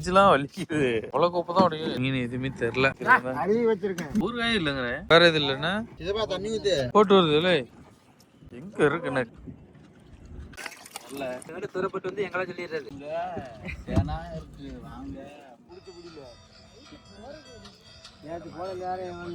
நெஞ்செல்லாம் வலிக்குது. அவ்வளவு கோப்பை தான் உடையும் மீன் எதுவுமே தெரியல. அழுகி வச்சிருக்கேன். ஊறுகாயே இல்லைங்க வேற எது இல்லைன்னா? இதுப்பா தண்ணி ஊத்து. போட்டு வருது இல்லை? எங்க இருக்குண்ணே தூரப்பட்டு வந்து எங்களை சொல்லிடுறது. சேனா இருக்கு வாங்க. நேற்று போல யாரும்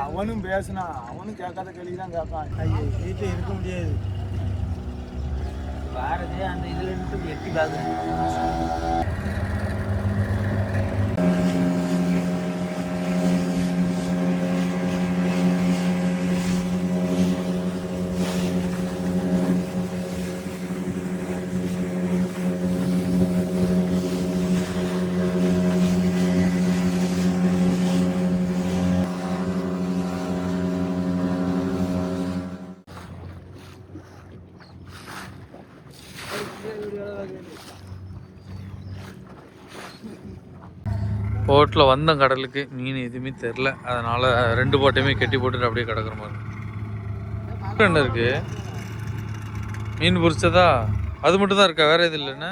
அவனும் பேசினா அவனும் கேட்காத கேள்வி தான் கேட்பான் வீட்டில் இருக்க முடியாது. பாரதி அந்த இதுல இருந்து எட்டி பார்க்குறேன் போட்டில் வந்தோம் கடலுக்கு மீன் எதுவுமே தெரில. அதனால் ரெண்டு போட்டையுமே கெட்டி போட்டுட்டு அப்படியே கிடக்குற மாதிரி. என்ன இருக்கு? மீன் பிடிச்சதா அது மட்டும் தான் இருக்கா? வேற எது இல்லைன்னா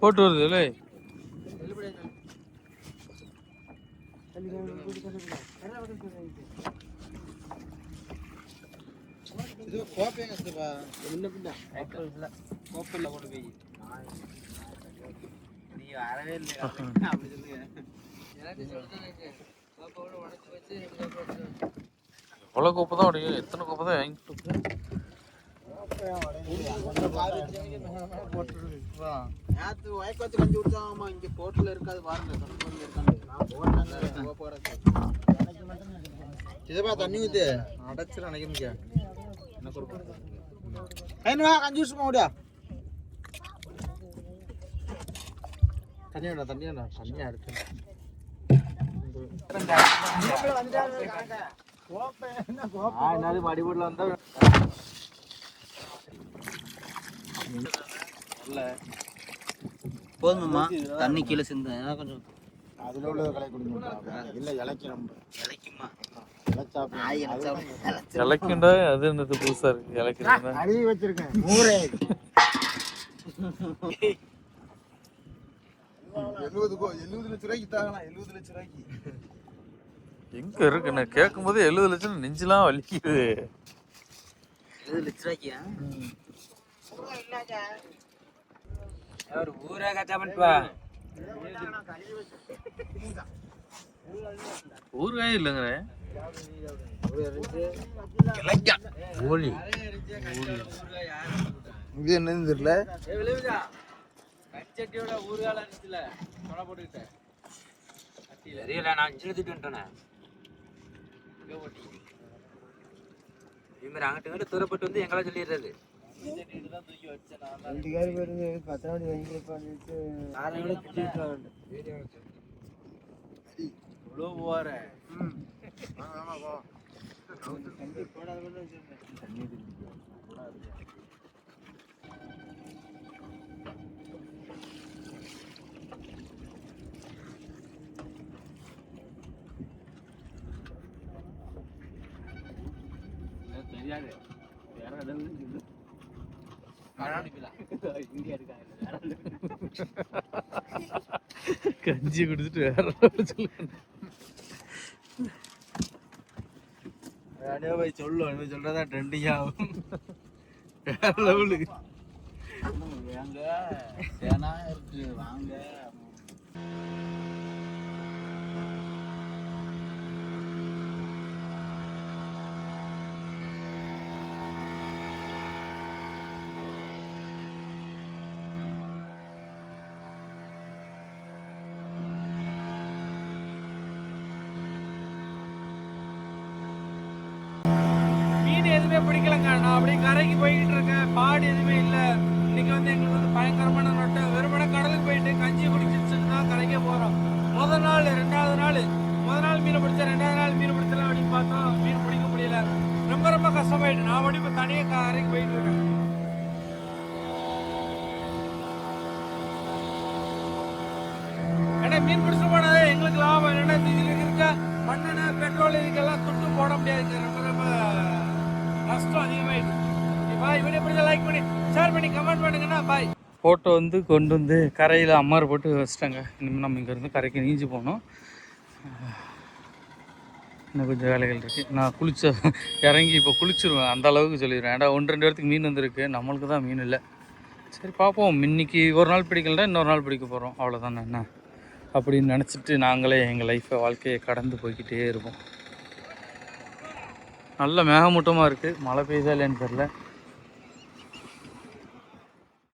போட்டு வருது இல்லை இது கோப்பையங்க இருக்குப்பா முன்ன பின்ன? கோப்பில் கொண்டு போய். நீ வரவே இல்லை அப்படி சொல்லுங்க. எவ்வளோ கோப்பை தான் உடையும் எத்தனை கோப்பை தான் வாங்கிட்டு இருக்கேன்? நேற்று வயக்க வச்சு கஞ்சி குடிச்சாமா இங்கே போட்டில் இருக்காது பாருங்க. கண்ட்ரோல் இருக்காது நான் போட்டேன் போறேன். இதுப்பா தண்ணி ஊத்து. அடைச்சிட நினைக்கிறீங்க என்ன கொடுப்பேன் ஐநூறுவா கஞ்சி குடிச்சுமா ஓடியா தண்ணி வேண்டாம் தண்ணி வேண்டாம் தண்ணியா இருக்கு. அடிபடல வந்தா போதுமாம்மா தண்ணி கீழே சிந்து கொஞ்சம் அதுல உள்ள கலை குடிங்க இல்ல இலக்கி நம்ம இலைக்குமா? இலக்கிண்டா? அது என்னது புதுசா இருக்கு? அழுகி வச்சிருக்கேன். நூறு எழுபது கோ எழுபது லட்ச ரூபாய்க்கு தாங்கண்ணா எழுபது லட்ச ரூபாய்க்கு எங்க இருக்குண்ணே கேட்கும் போது எழுபது லட்சம் நெஞ்செல்லாம் வலிக்குது. எழுபது லட்ச ரூபாய்க்கியா ஊரே கச்சா பண்ணிட்டு ஊறுகாயே இல்லைங்க கோழி. இது என்னன்னு தெரியல. கச்சட்டியோட ஊர்கால இருந்துச்சுல தொலை போட்டுக்கிட்டேன் தெரியல நான் அஞ்சு எடுத்துட்டு வந்துட்டேனே இதே மாதிரி அங்கிட்டு இங்கிட்டு தூரப்பட்டு வந்து எங்களை சொல்லிடுறது. ரெண்டு காரி வருது பத்து மணி வாங்கி பண்ணிட்டு ஆரோட திட்டிட்டு இவ்வளோ போற. தெரியாது. வேற இருக்காங்க கஞ்சி குடிச்சிட்டு வேற சொல்லுங்க. போய் சொல்லு நீ சொல்றதா ட்ரெண்டிங் ஆகும். வேற லெவலு வாங்க. சேனா இருக்கு வாங்க. எதுவுமே பிடிக்கலங்க. நான் அப்படியே கரைக்கு போய்கிட்டு இருக்கேன். பாடு எதுவுமே இல்லை. இன்னைக்கு வந்து எங்களுக்கு வந்து பயங்கரமான நோட்டு வெறுமனே கடலுக்கு போயிட்டு கஞ்சி குடிச்சிட்டு தான் கரைக்கே போகிறோம் முதல் நாள் ரெண்டாவது நாள் முதல் நாள் மீன் பிடிச்சா ரெண்டாவது நாள் மீன் பிடிச்சலாம் அப்படின்னு பார்த்தோம் மீன் பிடிக்க முடியல. ரொம்ப ரொம்ப கஷ்டமாயிட்டு நான் அப்படி இப்போ தனியாக கரைக்கு போயிட்டு இருக்கேன். ஏன்னா மீன் பிடிச்சிட்டு போனதே எங்களுக்கு லாபம். என்னென்ன இதில் இருக்க மண்ணெண்ணெய் பெட்ரோல் இதுக்கெல்லாம் துட்டு போட முடியாது நஷ்டம் அதிகமாயிடுது பாய் வீடியோ பிடிச்ச லைக் பண்ணி. ஷேர் பண்ணி கமெண்ட் பண்ணுங்கன்னா பாய் ஃபோட்டோ வந்து கொண்டு வந்து கரையில் அம்மார் போட்டு வச்சிட்டாங்க. இனிமேல் நம்ம இங்கேருந்து கரைக்கு நீஞ்சி போனோம் இன்னும் கொஞ்சம் வேலைகள் இருக்குது நான் குளிச்ச இறங்கி இப்போ குளிச்சிருவேன். அந்த அளவுக்கு சொல்லிடுவேன் ஏடா ஒன்று ரெண்டு இடத்துக்கு மீன் வந்திருக்கு. நம்மளுக்கு தான் மீன் இல்லை. சரி பார்ப்போம். இன்னைக்கு ஒரு நாள் பிடிக்கலன்னா இன்னொரு நாள் பிடிக்க போகிறோம் அவ்வளோதான் என்ன? அப்படின்னு நினச்சிட்டு நாங்களே எங்கள் லைஃப்பை வாழ்க்கையை கடந்து போய்க்கிட்டே இருப்போம். நல்ல மேகமூட்டமாக இருக்குது மழை பெய்யுதா இல்லைன்னு தெரில